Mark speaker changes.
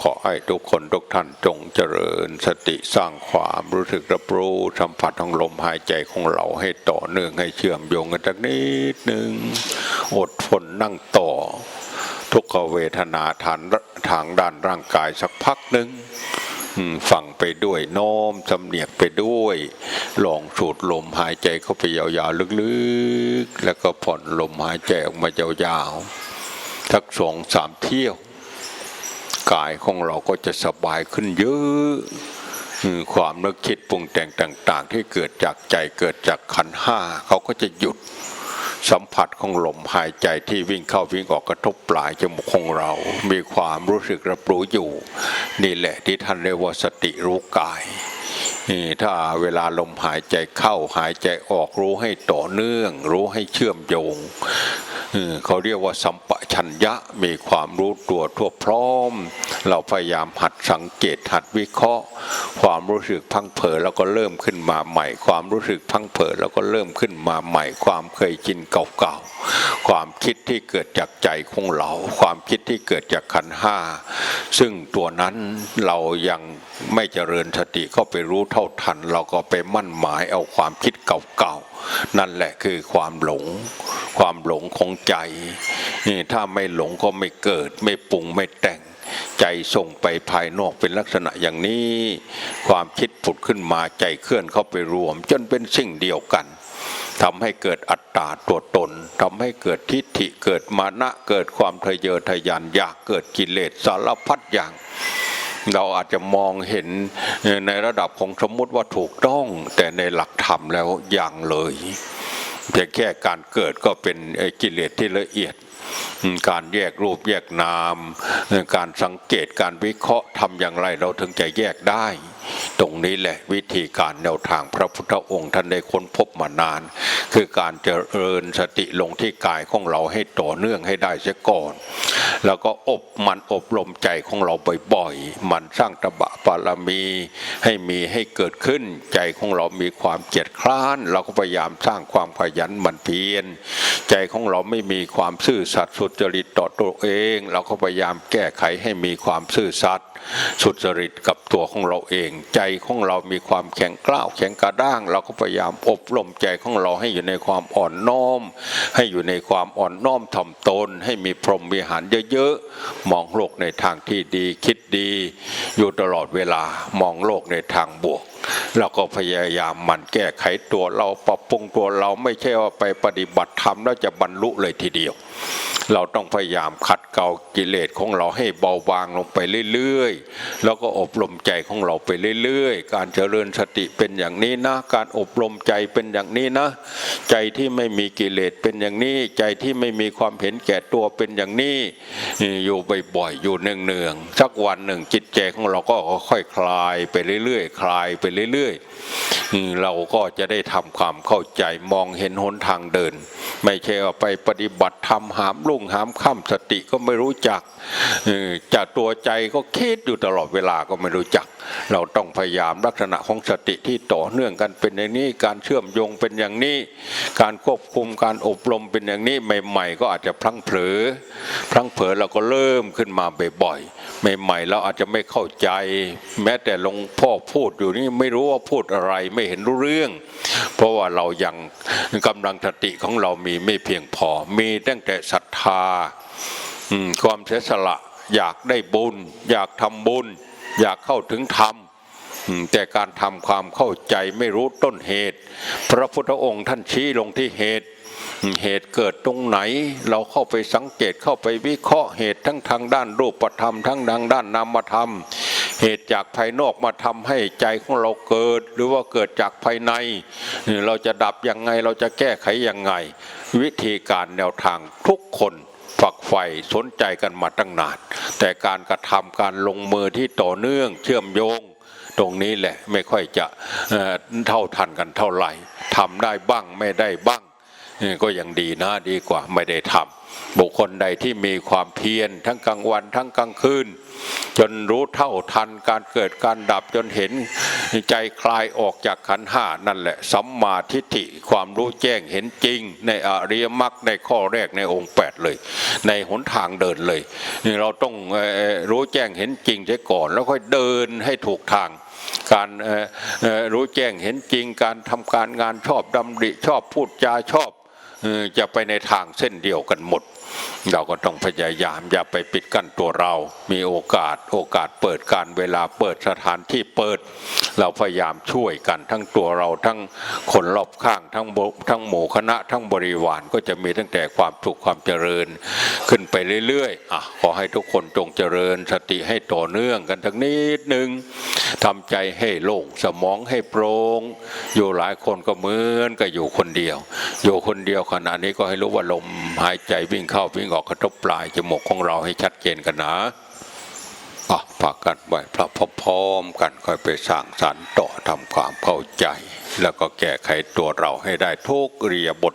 Speaker 1: ขอให้ทุกคนทุกท่านจงเจริญสติสร้างความรู้สึกรับรู้สัมผัสของลมหายใจของเราให้ต่อเนื่องให้เชื่อมโยงกันสักนิดหนึ่งอดทนนั่งต่อ ทุกขเวทนาทางทางด้านร่างกายสักพักหนึ่งฟังไปด้วยน้อมสำเนียกไปด้วย ลองสูดลมหายใจเข้าไปยาวๆลึกๆ แล้วก็ผ่อนลมหายใจออกมายาวๆทักสองสามเที่ยว กายของเราก็จะสบายขึ้นเยอะความนึกคิดปรุงแต่งต่าง ๆ ที่เกิดจากใจเกิดจากขันห้าเขาก็จะหยุดสัมผัสของลมหายใจที่วิ่งเข้าวิ่งออกกระทบปลายจมูกของเรา มีความรู้สึกรับรู้อยู่ นี่แหละที่ท่านเรียกว่าสติรู้กาย ถ้าเวลาลมหายใจเข้าหายใจออกรู้ให้ต่อเนื่อง รู้ให้เชื่อมโยงเขาเรียกว่าสัมปชัญญะมีความรู้ตัวทั่วพร้อม เราพยายามหัดสังเกตหัดวิเคราะห์ ความรู้สึกพังเผอแล้วก็เริ่มขึ้นมาใหม่ ความรู้สึกพังเผอแล้วก็เริ่มขึ้นมาใหม่ ความเคยชินเก่าๆความคิดที่เกิดจากใจของเรา ความคิดที่เกิดจากขันห้าซึ่งตัวนั้นเรายังไม่เจริญสติเข้าไปรู้เท่าทัน เราก็ไปมั่นหมายเอาความคิดเก่าๆนั่นแหละคือความหลง ความหลงของใจนี่ถ้าไม่หลงก็ไม่เกิด ไม่ปรุงไม่แต่ง ใจส่งไปภายนอกเป็นลักษณะอย่างนี้ ความคิดผุดขึ้นมาใจเคลื่อนเข้าไปรวม จนเป็นสิ่งเดียวกันทำให้เกิดอัตตาตัวตนทำให้เกิดทิฏฐิเกิดมานะเกิดความทะเยอทะยานอยากเกิดกิเลสสารพัดอย่าง เราอาจจะมองเห็นในระดับของสมมติว่าถูกต้อง แต่ในหลักธรรมแล้วอย่างเลยเพียงแค่การเกิดก็เป็นกิเลสที่ละเอียด การแยกรูปแยกนาม การสังเกตการวิเคราะห์ทำอย่างไรเราถึงจะแยกได้ ตรงนี้แหละวิธีการแนวทางพระพุทธองค์ท่านได้ค้นพบมานาน คือการเจริญสติลงที่กายของเราให้ต่อเนื่องให้ได้เสียก่อน แล้วก็อบมันอบรมใจของเราบ่อยๆมันสร้างตบะปารมีให้มีให้เกิดขึ้นใจของเรามีความเกียจคร้าน เราก็พยายามสร้างความขยันหมันเพียรใจของเราไม่มีความซื่อสัตย์สุจริตต่อตัวเอง เราก็พยายามแก้ไขให้มีความซื่อสัตย์สุจริตกับตัวของเราเองใจของเรามีความแข็งกร้าวแข็งกระด้าง เราก็พยายามอบรมใจของเราให้อยู่ในความอ่อนน้อม ให้อยู่ในความอ่อนน้อมถ่อมตน ให้มีพรหมวิหารเยอะๆมองโลกในทางที่ดีคิดดี อยู่ตลอดเวลามองโลกในทางบวก เราก็พยายามมันแก้ไขตัวเราปรับปรุงตัวเราไม่ใช่ว่าไปปฏิบัติธรรมแล้วจะบรรลุเลยทีเดียว เราต้องพยายามขัดเกลากิเลสของเราให้เบาบางลงไปเรื่อยๆ แล้วก็อบรมใจของเราไปเรื่อยๆ การเจริญสติเป็นอย่างนี้นะ การอบรมใจเป็นอย่างนี้นะ ใจที่ไม่มีกิเลสเป็นอย่างนี้ ใจที่ไม่มีความเห็นแก่ตัวเป็นอย่างนี้ อยู่บ่อยๆ อยู่เนืองๆ สักวันหนึ่งจิตใจของเราก็ค่อยๆคลายไปเรื่อยๆ คลายไปเรื่อย เราก็จะได้ทำความเข้าใจมองเห็นหนทางเดิน ไม่ใช่ว่าไปปฏิบัติธรรมหามลุ่งหามค่ำสติก็ไม่รู้จักจากตัวใจก็คิดอยู่ตลอดเวลาก็ไม่รู้จัก เราต้องพยายามลักษณะของสติที่ต่อเนื่องกันเป็นอย่างนี้การเชื่อมโยงเป็นอย่างนี้ การควบคุมการอบรมเป็นอย่างนี้ใหม่ ๆ ก็อาจจะพลั้งเผลอพลั้งเผลอเราก็เริ่มขึ้นมาบ่อยๆใหม่ๆเราอาจจะไม่เข้าใจ แม้แต่หลวงพ่อพูดอยู่นี่ไม่รู้ว่าพูดอะไรไม่เห็นรู้เรื่อง เพราะว่าเรายังกำลังสติของเรามีไม่เพียงพอ มีตั้งแต่ศรัทธาความเสียสละอยากได้บุญ อยากทำบุญ อยากเข้าถึงธรรมอืมแต่การทำความเข้าใจไม่รู้ต้นเหตุ พระพุทธองค์ท่านชี้ลงที่เหตุ เหตุเกิดตรงไหน เราเข้าไปสังเกตเข้าไปวิเคราะห์เหตุทั้งทางด้านรูปธรรม ทั้งทางด้านนามธรรม เหตุจากภายนอกมาทำให้ใจของเราเกิด หรือว่าเกิดจากภายใน เราจะดับยังไงเราจะแก้ไขยังไง วิธีการแนวทางทุกคนฝักใฝ่สนใจกันมาตั้งนาน แต่การกระทำการลงมือที่ต่อเนื่องเชื่อมโยงตรงนี้แหละไม่ค่อยจะเเท่าทันกันเท่าไหร่ทำได้บ้างไม่ได้บ้าง ก็ยังดีนะดีกว่าไม่ได้ทำบุคคลใดที่มีความเพียรทั้งกลางวันทั้งกลางคืน จนรู้เท่าทันการเกิดการดับจนเห็นใจคลายออกจากขันห้านั่นแหละสัมมาทิฏฐิความรู้แจ้งเห็นจริง ในอริยมรรคในข้อแรกในองค์แปดเลย ในหนทางเดินเลยเราต้องรู้แจ้งเห็นจริงใช่ก่อน แล้วค่อยเดินให้ถูกทางการรู้แจ้งเห็นจริงการทำการงานชอบดำริชอบพูดจาชอบ จะไปในทางเส้นเดียวกันหมด เราก็ต้องพยายามอย่าไปปิดกั้นตัวเรา มีโอกาสโอกาสเปิดการเวลาเปิดสถานที่เปิด เราพยายามช่วยกันทั้งตัวเราทั้งคนรอบข้างทั้งทั้งหมู่คณะทั้งบริวารก็จะมีตั้งแต่ความสุขความเจริญ ขึ้นไปเรื่อยๆอะขอให้ทุกคนจงเจริญสติให้ต่อเนื่องกันทั้งนิดหนึ่งทำใจให้โล่งสมองให้โปร่งอยู่หลายคนก็เหมือนกับอยู่คนเดียว อยู่คนเดียวขณะนี้ก็ให้รู้ว่าลมหายใจวิ่งเข้าวิ่งออกกระทบปลายจมูกของเราให้ชัดเจนกันนะอะฝากกันไว้พระพร้อมกันค่อยไปสร้างสรรค์ต่อทำความเข้าใจ แล้วก็แก้ไขตัวเราให้ได้ทุกเรียบท